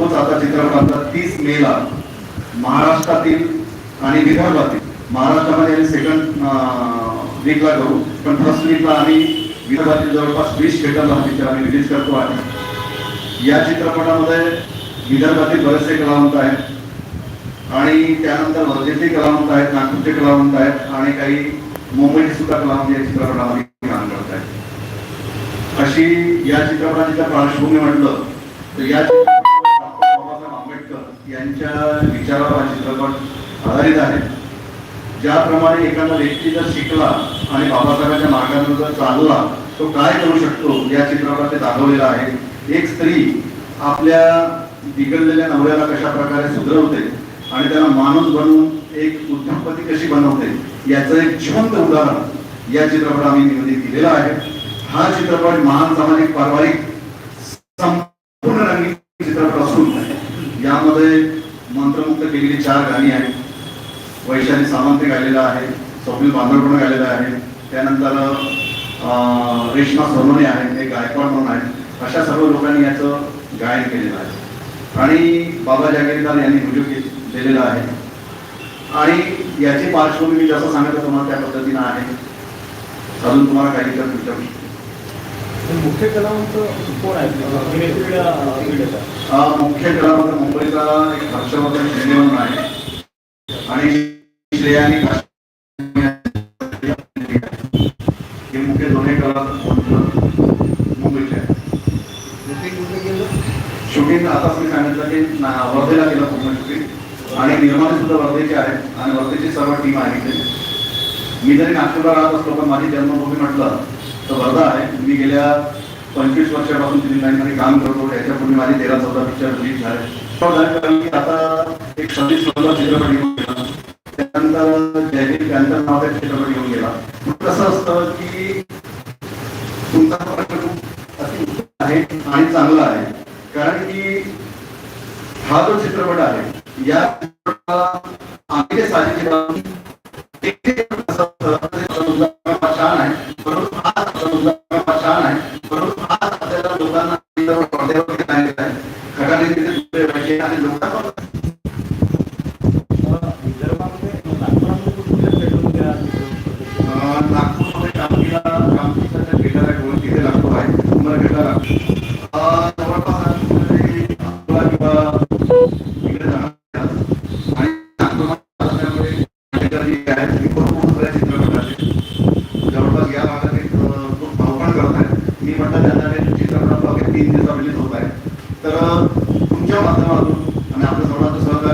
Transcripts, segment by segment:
तोच आता चित्रपट तीस मे ला महाराष्ट्रातील आणि विदर्भातील. महाराष्ट्रामध्ये आम्ही सेकंड वीकला करू. पण फर्स्ट वीकला आम्ही विदर्भातील जवळपास वीस थिएटरला हा पिक्चर आम्ही रिलीज करतो आहे. या चित्रपटामध्ये विदर्भातील बरेचसे कलावंत आहेत. आणि त्यानंतर वर्धेचे कलावंत आहेत नागपूरचे कलावंत आहेत आणि काही मुंबईचे सुद्धा कलावंत या चित्रपटामध्ये काम करत आहेत अशी या चित्रपटाची जर पार्श्वभूमी म्हटलं तर या चित्रपटावर डॉक्टर बाबासाहेब आंबेडकर यांच्या विचारावर हा चित्रपट आधारित आहे ज्याप्रमाणे एखादा व्यक्ती जर शिकला आणि बाबासाहेबांच्या मार्गाने जर चालला तो काय करू शकतो या चित्रपटात ते दाखवलेलं आहे. एक स्त्री आपल्या बिघडलेल्या नवऱ्याला कशा प्रकारे सुधरवते आणि त्याला माणूस बनवून एक उद्योगपती कशी बनवते याचं एक जिवंत उदाहरण या चित्रपट आम्ही निवडित दिलेला आहे. हा चित्रपट महान सामाजिक पारिवारिक संपूर्ण रंगीत चित्रपट असून यामध्ये मंत्रमुक्त केलेली चार गाणी आहेत. वैशाली सावंत गायलेला आहे स्वप्नील बांदरपूर्ण गायलेला आहे. त्यानंतर रेश्मा सोनवणे आहे हे गायकवाड म्हणून आहे. अशा सर्व लोकांनी याचं गायन केलेलं आहे. आणि बाबा जागीरदार यांनी म्युझिक दिलेलं आहे. आणि याची पार्श्वभूमी मी जसं सांगितलं तुम्हाला त्या पद्धतीनं आहे. अजून तुम्हाला काही तर विचारू शकतो. मुख्य कलावंत कोण आहेत? अं, मुख्य कलावंत मुंबईचा एक हर्षवर्धन शिंदे म्हणून आहे. आणि श्रेयानी हे मुख्य दोन्ही कलावंत शूटिंग आताच मी सांगितलं की वर्धेला गेलं पूर्ण शूटिंग आणि निर्माण सुद्धा वर्धेचे आहेत. आणि वर्धेची सर्व टीम आहे इथे. मी जरी नागपूरला राहत असतो पण माझी जन्मभूमी म्हटलं तर वर्धा आहे. मी गेल्या पंचवीस वर्षापासून फिल्म लाईनमध्ये काम करतो. त्याच्यापूर्वी माझे तेरा चौदा पिक्चर रिलीज झाले. आहे आणि चांगला आहे. कारण की हा जो चित्रपट आहे या चित्रपटाला आम्ही जे साजेचे काम एकटे कसं असतं, ते संदर्भ छान आहे परंतु हा संदर्भ छान आहे परंतु हा आपल्याला लोकांना इतर पडद्यावरती नाही देत आहे खटाने तिथे दुसरे पाहिजे आणि लोकांना अं, विदर्भामध्ये नागपुरामध्ये कुठल्या theaterमध्ये हा चित्रपट अं, नागपूरमध्ये कामकीला कामकीचा थिएटर आहे गोल तिथे लागतो आहे तुम्हाला थिएटर लागतो अं, जवळपास आम्ही अकोला किंवा इकडे जाणार आहोत. आणि नागपूरमध्ये असल्यामुळे थिएटर जे आहे ते भरपूर सगळ्या चित्रपटाचे जवळपास या भागात एक अं, खूप भाव पण करत आहे मी म्हटलं त्यांना ते चित्रपट वगैरे तीन दिवसा रिलीज होत आहे तर अं, तुमच्या माध्यमातून आणि आपल्या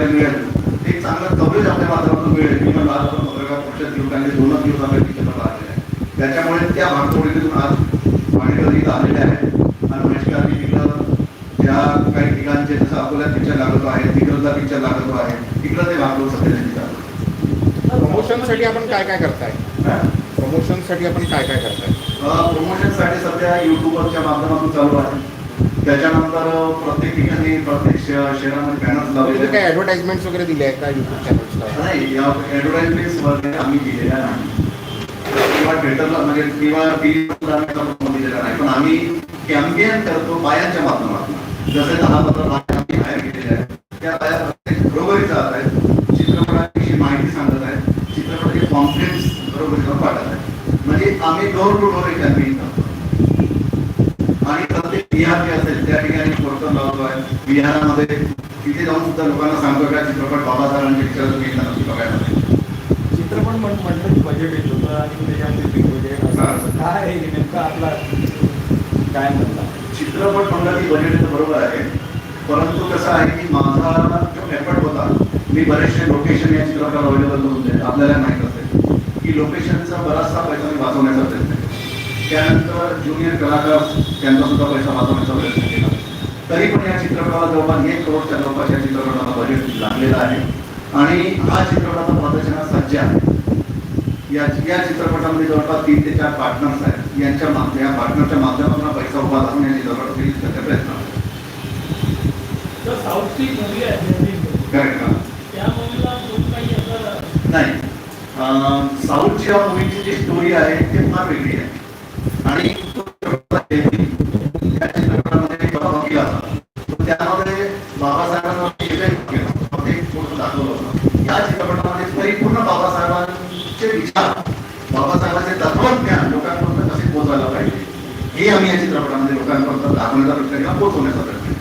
सहकार्य मिळेल एक चांगलं कव्हरेज आपल्या माध्यमातून मिळेल मी म्हणलं आज आपण पत्रकार पक्षात घेऊन काही दोनच दिवस आपल्या चित्रपट आलेले आहे. त्याच्यामुळे त्या भागतोडीतून आज माणिकर इथं आलेले आहेत आणि महेशकरांनी तिकडं ज्या काही ठिकाणचे जसं पिक्चर लागतो आहे तिकडचा पिक्चर लागतो आहे तिकडं ते भागवत सध्या चालू प्रमोशनसाठी आपण काय काय करताय? आहे. प्रमोशनसाठी आपण काय काय करताय? प्रमोशनसाठी सध्या युट्यूबवरच्या माध्यमातून चालू आहे. त्याच्यानंतर प्रत्येक ठिकाणी प्रत्येक शह- शहरामध्ये बॅनर्स लावलेले काय आहेत. ऍडव्हर्टाइजमेंट्स वगैरे दिले आहेत का युट्यूब चॅनल्सला नाही या ऍडव्हर्टाइजमेंट वगैरे आम्ही केलेल्या नाही. किंवा थिएटरला म्हणजे किंवा दिलेला नाही. पण आम्ही कॅम्पेन करतो बायांच्या माध्यमातून. जसे दहा पंधरा बाया आम्ही बाहेर आहेत त्या बाया प्रत्येक जात आहेत. चित्रपटाविषयी माहिती सांगत आहेत. चित्रपटाचे कॉन्फिडन्स बरोबर वाटत आहे म्हणजे आम्ही डोर टू डोर एक कॅम्पेन करतो. आणि बिहार जे असेल त्या ठिकाणी पोर्टल लावतो आहे. बिहारामध्ये तिथे जाऊन सुद्धा लोकांना सांगतो का चित्रपट बाबासाहेबांचे पिक्चर तुम्ही नक्की बघायला. चित्रपट म्हण म्हटलं की बजेट येत होतं आणि त्याच्यामध्ये बजेट काय नेमका आपला काय म्हणला चित्रपट म्हणलं की बजेट तर बरोबर आहे. परंतु कसं आहे की माझा जो एफर्ट होता मी बरेचसे लोकेशन या चित्रपटाला अवेलेबल करून आपल्याला माहीत असेल की लोकेशनचा बराचसा पैसा मी वाचवण्याचा प्रयत्न त्यानंतर ज्युनियर कलाकार त्यांचा सुद्धा पैसा वाचवण्याचा प्रयत्न केला. तरी पण या चित्रपटाला जवळपास एक करोडच्या जवळपास या चित्रपटाला बजेट लागलेलं आहे. आणि हा चित्रपटाचा प्रदर्शनात सज्ज आहे. या या चित्रपटामध्ये जवळपास तीन ते चार पार्टनर्स आहेत. यांच्या मा- या पार्टनरच्या माध्यमातून पैसा उभा करून या चित्रपट रिलीज करण्याचा प्रयत्न आहे. नाही. अं, साऊथची या मूवीची जी स्टोरी आहे ती फार वेगळी आहे. आणि तो चित्रपट आहे, त्या चित्रपटामध्ये जेव्हा बघितला तो त्यामध्ये बाबा बाबासाहेबांना एकत्रित केलं फक्त एक थोडंसं दाखवलं होतं या चित्रपटामध्ये परिपूर्ण बाबासाहेबांचे विचार बाबासाहेबांचे तत्वज्ञान लोकांपर्यंत कसे पोहोचायला पाहिजे. हे आम्ही या चित्रपटामध्ये लोकांपर्यंत दाखवण्याचा प्रयत्न केला पोहोचवण्याचा प्रयत्न केला